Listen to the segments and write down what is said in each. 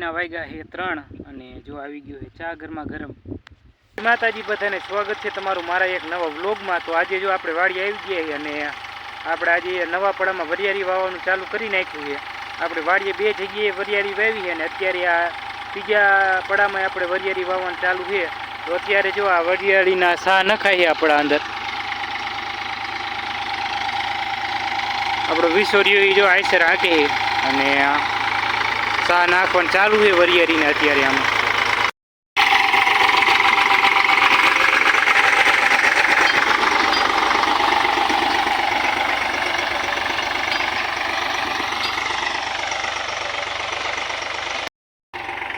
સાંજના વાગ્યા છે ત્રણ અને જો આવી ગયો છે ચા ગરમા ગરમ. માતાજી બધાને સ્વાગત છે તમારું મારા એક નવા વ્લોગમાં. તો આજે જો આપણે વાડી આવી ગયા અને આપણે આજે નવા પડામાં વરિયાળી વાવવાનું ચાલુ કરી નાખ્યું છે આપણે વાડીએ બે જગ્યાએ વરિયાળી વાવી છે અને અત્યારે આ બીજા પડામાં આપણે વરિયાળી વાવવાનું ચાલુ છે તો અત્યારે જો આ વરિયાળીના સા નખાય છે આપણા અંદર. આપણો વિસોરિયો એ જો આઈસર હાંકે અને સા નાખવાનું ચાલુ છે વરિયારીને અત્યારે આમાં.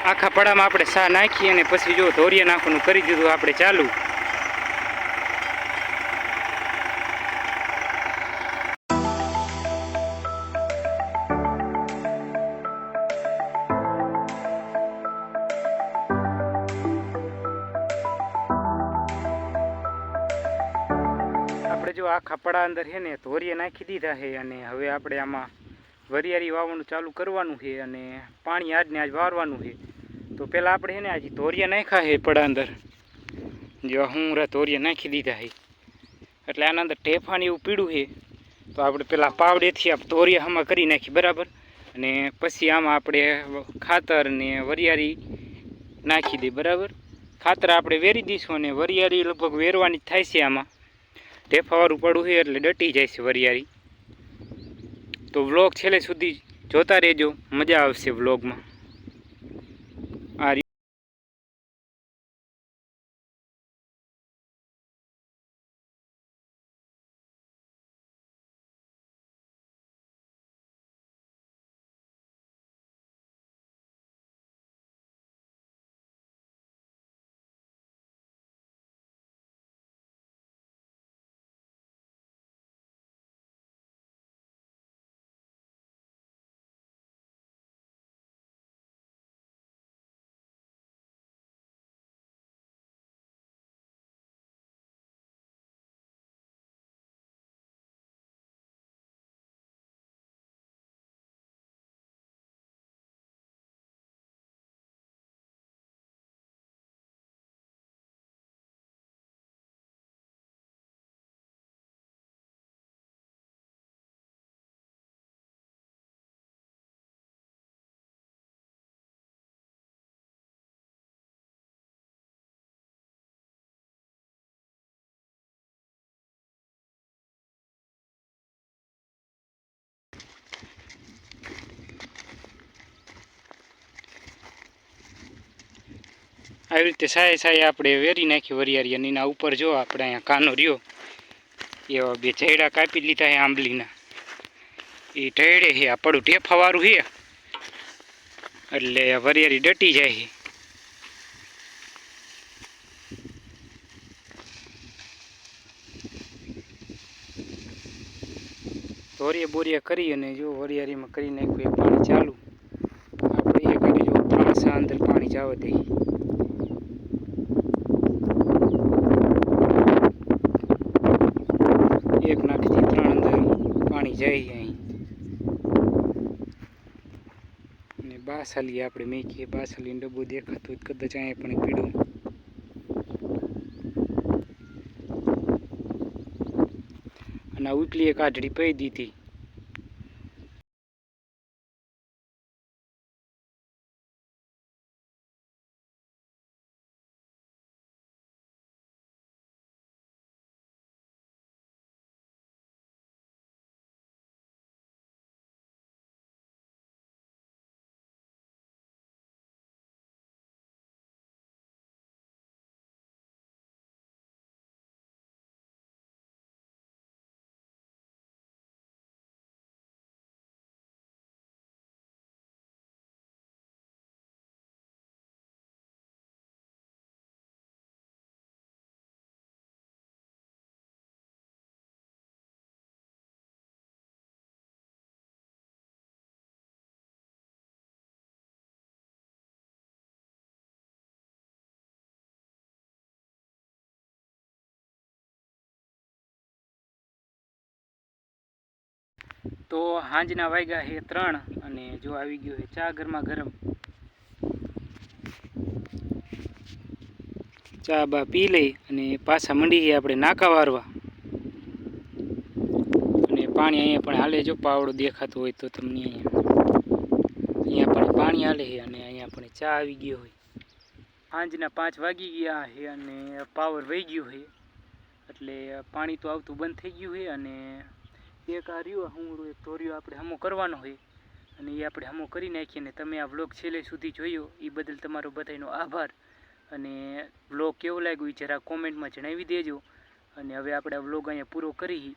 આખા પડામાં આપણે સા નાખી અને પછી જો ધોરિયા નાખવાનું કરી દીધું, આપણે ચાલુ. આખા પડા અંદર છે ને ધોરિયા નાખી દીધા છે અને હવે આપણે આમાં વરિયાળી વાવવાનું ચાલુ કરવાનું છે અને પાણી આજને આજ વારવાનું છે. તો પહેલાં આપણે છે ને આજે ધોરિયા નાખ્યા છે પડા અંદર. જો હું રા ધોરિયા નાખી દીધા છે. એટલે આના અંદર ઢેફાને એવું પીળું છે. તો આપણે પહેલાં પાવડેથી આ ધોરિયા આમાં કરી નાખી, બરાબર? અને પછી આમાં આપણે ખાતર ને વરિયાળી નાખી દઈએ બરાબર? ખાતર આપણે વેરી દઈશું અને વરિયાળી લગભગ વેરવાની થાય છે આમાં. ઢેફાવાળું ઉપાડું છે એટલે ડટી જાય છે વરિયાળી. તો વ્લોગ છેલ્લે સુધી જોતા રહેજો. મજા આવશે વ્લોગમાં આવી રીતે સાય સાય આપણે વેરી નાખી વરિયારી અને એના ઉપર જો આપણે અહીંયા કાનો રહ્યો, એવા બે ચહેડા કાપી લીધા છે આંબલીના. એ ટેડે છે, આ પડું ઢેફાવાળું છે. એટલે વરિયારી ડટી જાય છે. ધોરિયા બોરીએ કરી અને જો વરિયાળીમાં કરી નાખ્યું પાણી ચાલુ. આપણે એ કરી જો ત્રણ અંદર પાણી જવા દઈએ એક નાખથી ત્રણ અંદર પાણી જાય અહીં અને બાસાલી આપણે મેકીએ બાસાલીનો ડબ્બો દેખાતો કદાચ અહીંયા પણ પીડું. અને આ ઉપલી એક આઢળી પડી દીધી તો સાંજના વાગ્યા છે ત્રણ અને જો આવી ગયો છે ચા ગરમા ગરમ. ચા બા પી લઈ અને પાછા મંડી ગયા આપણે નાકા વારવા. અને પાણી અહીંયા પણ હાલે જો પાવડો દેખાતો હોય તો તમને અહીંયા. અહીંયા પણ પાણી હાલે છે અને અહીંયા પણ ચા આવી ગયો હોય. સાંજના પાંચ વાગી ગયા છે અને પાવર વહી ગયો છે એટલે પાણી તો આવતું બંધ થઈ ગયું છે અને એક આ રહ્યો હું એક ધોર્યો આપણે હમો કરવાનો હોય અને એ આપણે હમો કરી નાખીએ અને તમે આ વ્લોગ છેલ્લે સુધી જોયો એ બદલ તમારો બધાનો આભાર. અને વ્લોગ કેવો લાગ્યો એ જરા કોમેન્ટમાં જણાવી દેજો. અને હવે આપણે આ વ્લોગ અહીંયા પૂરો કરી